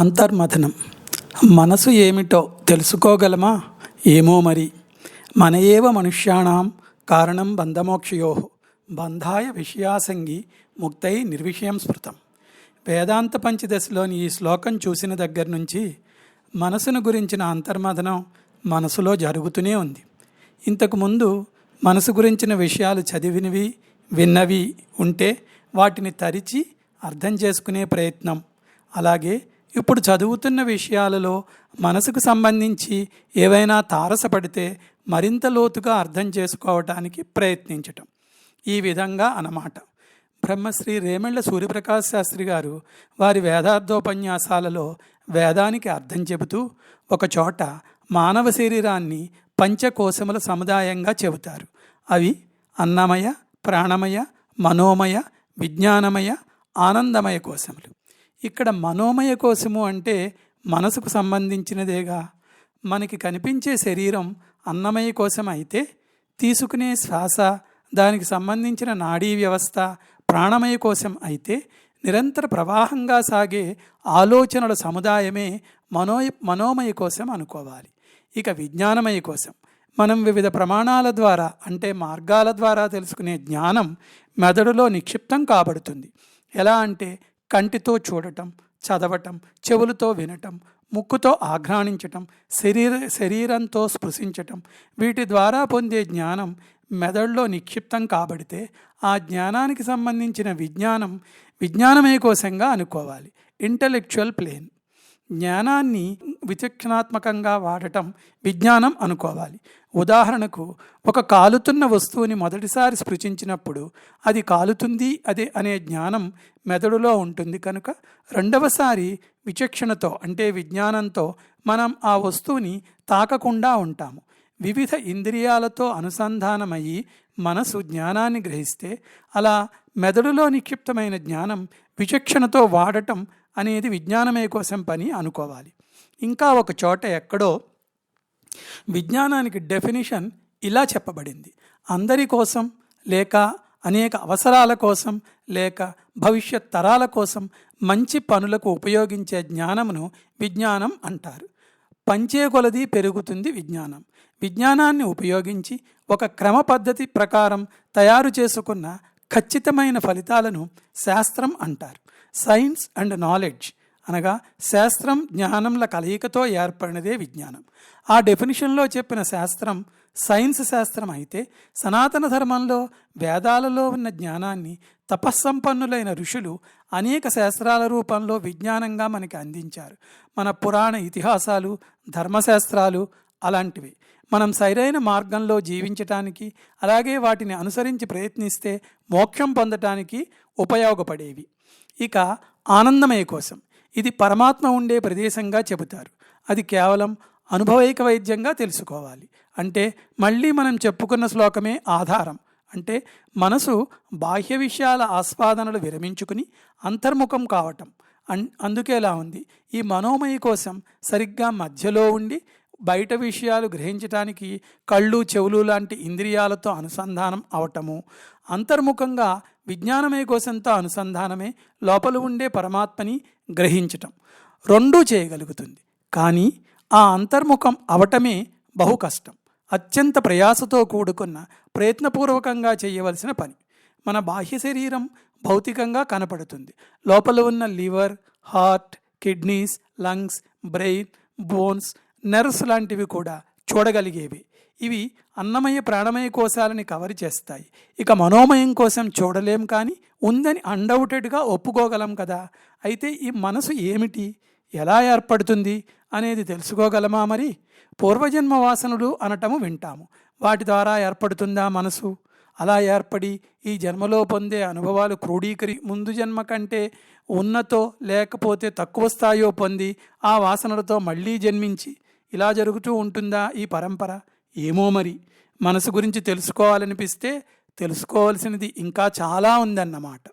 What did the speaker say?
అంతర్మథనం. మనసు ఏమిటో తెలుసుకోగలమా? ఏమో మరి. మన ఏవ మనుష్యాణం కారణం బంధమోక్షయో. బంధాయ విషయాసంగి ముక్తై నిర్విషయం స్మృతం. వేదాంత పంచదశలోని ఈ శ్లోకం చూసిన దగ్గర నుంచి మనసును గురించిన అంతర్మథనం మనసులో జరుగుతూనే ఉంది. ఇంతకుముందు మనసు గురించిన విషయాలు చదివినవి విన్నవి ఉంటే వాటిని తరిచి అర్థం చేసుకునే ప్రయత్నం. అలాగే ఇప్పుడు చదువుతున్న విషయాలలో మనసుకు సంబంధించి ఏవైనా తారసపడితే మరింత లోతుగా అర్థం చేసుకోవటానికి ప్రయత్నించటం. ఈ విధంగా అన్నమాట. బ్రహ్మశ్రీ రేమళ్ళ సూర్యప్రకాశ్ శాస్త్రి గారు వారి వేదార్థోపన్యాసాలలో వేదానికి అర్థం చెబుతూ ఒకచోట మానవ శరీరాన్ని పంచకోశముల సముదాయంగా చెబుతారు. అవి అన్నమయ ప్రాణమయ మనోమయ విజ్ఞానమయ ఆనందమయ కోశములు. ఇక్కడ మనోమయ కోశము అంటే మనసుకు సంబంధించినదేగా. మనకి కనిపించే శరీరం అన్నమయ కోశం అయితే తీసుకునే శ్వాస దానికి సంబంధించిన నాడీ వ్యవస్థ ప్రాణమయ కోశం అయితే నిరంతర ప్రవాహంగా సాగే ఆలోచనల సముదాయమే మనో మనోమయ కోశం అనుకోవాలి. ఇక విజ్ఞానమయ కోశం. మనం వివిధ ప్రమాణాల ద్వారా అంటే మార్గాల ద్వారా తెలుసుకునే జ్ఞానం మెదడులో నిక్షిప్తం కాబడుతుంది. ఎలా అంటే కంటితో చూడటం చదవటం చెవులతో వినటం ముక్కుతో ఆఘ్రాణించటం శరీర శరీరంతో స్పృశించటం వీటి ద్వారా పొందే జ్ఞానం మెదడులో నిక్షిప్తం కాబడితే ఆ జ్ఞానానికి సంబంధించిన విజ్ఞానం విజ్ఞానమే కోశంగా అనుకోవాలి. Intellectual plane. జ్ఞానాన్ని విచక్షణాత్మకంగా వాడటం విజ్ఞానం అనుకోవాలి. ఉదాహరణకు ఒక కాలుతున్న వస్తువుని మొదటిసారి స్పృశించినప్పుడు అది కాలుతుంది అదే అనే జ్ఞానం మెదడులో ఉంటుంది కనుక రెండవసారి విచక్షణతో అంటే విజ్ఞానంతో మనం ఆ వస్తువుని తాకకుండా ఉంటాము. వివిధ ఇంద్రియాలతో అనుసంధానమయ్యి మనసు జ్ఞానాన్ని గ్రహిస్తే అలా మెదడులో నిక్షిప్తమైన జ్ఞానం విచక్షణతో వాడటం అనేది విజ్ఞానమే కోసం పని అనుకోవాలి. ఇంకా ఒక చోట ఎక్కడో విజ్ఞానానికి డెఫినిషన్ ఇలా చెప్పబడింది. అందరి కోసం లేక అనేక అవసరాల కోసం లేక భవిష్యత్ తరాల కోసం మంచి పనులకు ఉపయోగించే జ్ఞానమును విజ్ఞానం అంటారు. పంచే కొలది పెరుగుతుంది విజ్ఞానం. విజ్ఞానాన్ని ఉపయోగించి ఒక క్రమ పద్ధతి ప్రకారం తయారు చేసుకున్న ఖచ్చితమైన ఫలితాలను శాస్త్రం అంటారు. సైన్స్ అండ్ నాలెడ్జ్ అనగా శాస్త్రం జ్ఞానంల కలయికతో ఏర్పడినదే విజ్ఞానం. ఆ డెఫినిషన్లో చెప్పిన శాస్త్రం సైన్స్ శాస్త్రం అయితే సనాతన ధర్మంలో వేదాలలో ఉన్న జ్ఞానాన్ని తపస్సంపన్నులైన ఋషులు అనేక శాస్త్రాల రూపంలో విజ్ఞానంగా మనకి అందించారు. మన పురాణ ఇతిహాసాలు ధర్మశాస్త్రాలు అలాంటివి. మనం సరైన మార్గంలో జీవించటానికి అలాగే వాటిని అనుసరించి ప్రయత్నిస్తే మోక్షం పొందటానికి ఉపయోగపడేవి. ఇక ఆనందమయ కోసం. ఇది పరమాత్మ ఉండే ప్రదేశంగా చెబుతారు. అది కేవలం అనుభవైక వైద్యంగా తెలుసుకోవాలి. అంటే మళ్ళీ మనం చెప్పుకున్న శ్లోకమే ఆధారం. అంటే మనసు బాహ్య విషయాల ఆస్వాదనలు విరమించుకుని అంతర్ముఖం కావటం. అన్ అందుకేలా ఉంది? ఈ మనోమయ కోసం సరిగ్గా మధ్యలో ఉండి బయట విషయాలు గ్రహించటానికి కళ్ళు చెవులు లాంటి ఇంద్రియాలతో అనుసంధానం అవటము అంతర్ముఖంగా విజ్ఞానమే కోసంతో అనుసంధానమే లోపల ఉండే పరమాత్మని గ్రహించటం రెండూ చేయగలుగుతుంది. కానీ ఆ అంతర్ముఖం అవటమే బహు కష్టం. అత్యంత ప్రయాసతో కూడుకున్న ప్రయత్నపూర్వకంగా చేయవలసిన పని. మన బాహ్య శరీరం భౌతికంగా కనపడుతుంది. లోపల ఉన్న liver heart kidneys lungs brain bones nerves లాంటివి కూడా చూడగలిగేవి. ఇవి అన్నమయ ప్రాణమయ కోశాలని కవర్ చేస్తాయి. ఇక మనోమయం కోసం చూడలేం కానీ ఉందని అన్డౌటెడ్గా ఒప్పుకోగలం కదా. అయితే ఈ మనసు ఏమిటి? ఎలా ఏర్పడుతుంది? అనేది తెలుసుకోగలమా మరి? పూర్వజన్మ వాసనలు అనటము వింటాము. వాటి ద్వారా ఏర్పడుతుందా మనసు? అలా ఏర్పడి ఈ జన్మలో పొందే అనుభవాలు క్రోడీకరి ముందు జన్మ కంటే ఉన్నతో లేకపోతే తక్కువ స్థాయిలో పొంది ఆ వాసనలతో మళ్ళీ జన్మించి ఇలా జరుగుతూ ఉంటుందా ఈ పరంపర? ఏమో మరి. మనసు గురించి తెలుసుకోవాలనిపిస్తే తెలుసుకోవాల్సినది ఇంకా చాలా ఉందన్నమాట.